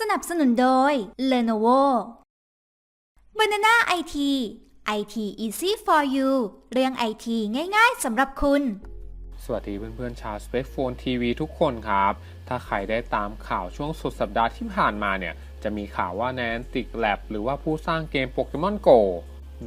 สนับสนุนโดย Lenovo Banana IT IT easy for you เรื่องไอทีง่ายๆสำหรับคุณ สวัสดีเพื่อนๆชาว Space Phone TV ทุกคนครับ ถ้าใครได้ตามข่าวช่วงสุดสัปดาห์ที่ผ่านมาเนี่ย จะมีข่าวว่า Niantic Lab หรือว่าผู้สร้างเกม Pokemon Go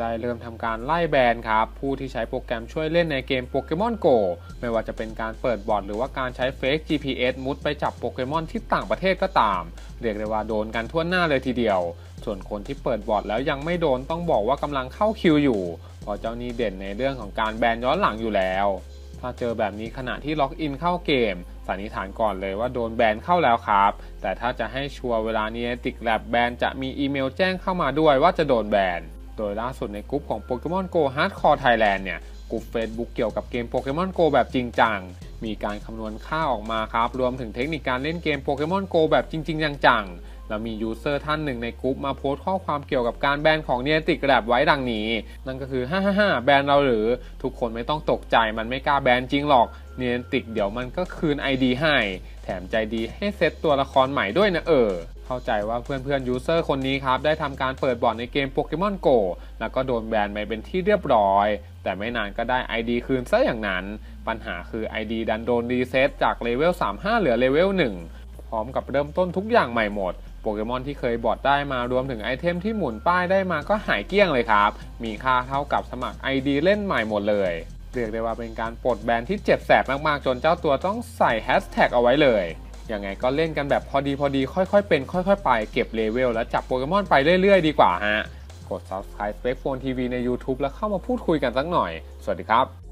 ได้เริ่มทำการไล่แบนครับ ผู้ที่ใช้โปรแกรมช่วยเล่นในเกม Pokemon Go ไม่ว่าจะเป็นการเปิดบอทหรือว่าการใช้ Fake GPS มุดไปจับโปเกมอนที่ต่างประเทศก็ตาม เรียกได้ว่าโดนกันทั่วหน้าเลยทีเดียว ส่วนคนที่เปิดบอทแล้วยังไม่โดนต้องบอกว่ากำลังเข้าคิวอยู่เพราะเจ้านี่เด่นในเรื่องของการแบนย้อนหลังอยู่แล้ว ถ้าเจอแบบนี้ขณะที่ล็อกอินเข้าเกมสันนิษฐานก่อนเลยว่าโดนแบนเข้าแล้วครับ แต่ถ้าจะให้ชัวร์เวลานี้ติกแลบแบนจะมีอีเมลแจ้งเข้ามาด้วยว่าจะโดนแบน โดยล่าสุดในกลุ่มของ Pokemon Go Hardcore Thailand เนี่ยกลุ่ม Facebook เกี่ยวกับเกม Pokemon Go แบบจริงจัง มีการคำนวณค่าออกมาครับ รวมถึงเทคนิคการเล่นเกม Pokemon Go แบบจริง ๆ จังๆ แล้วมียูเซอร์ท่านหนึ่งในกลุ่มมาโพสต์ข้อความเกี่ยวกับการแบนของ Niantic Lab ไว้ดังนี้ นั่นก็คือ 555 แบนเราหรือ ทุกคนไม่ต้องตกใจมันไม่กล้าแบนจริงหรอก Niantic เดี๋ยวมันก็คืน ID ให้ แถมใจดีให้เซตตัวละครใหม่ด้วยนะเออเข้าใจว่าเพื่อนๆยูเซอร์คนนี้ครับ ได้ทำการเปิดบอร์ดในเกม Pokemon Go แล้วก็โดนแบนไปเป็นที่เรียบร้อย แต่ไม่นานก็ได้ ID คืนซะอย่างนั้น ปัญหาคือ ID ดันโดนรีเซ็ตจากเลเวล 35 เหลือเลเวล 1 พร้อมกับเริ่มต้นทุกอย่างใหม่หมด โปเกมอนที่เคยบอดได้มารวมถึงไอเทมที่หมุนป้ายได้มาก็หายเกลี้ยงเลยครับ มีค่าเท่ากับสมัคร ID เล่นใหม่หมดเลย เรียกได้ว่าเป็นการปลดแบนที่เจ็บแสบมากๆ จนเจ้าตัวต้องใส่แฮชแท็กเอาไว้เลยยังไงก็เล่นกันแบบพอดีพอดีค่อยๆเป็น ค่อย ๆ ไปเก็บเลเวลแล้วจับโปเกมอนไปเรื่อยๆ ดีกว่าฮะ กด subscribe Spec Phone TV ใน YouTube แล้วเข้ามาพูดคุยกันสักหน่อย สวัสดีครับ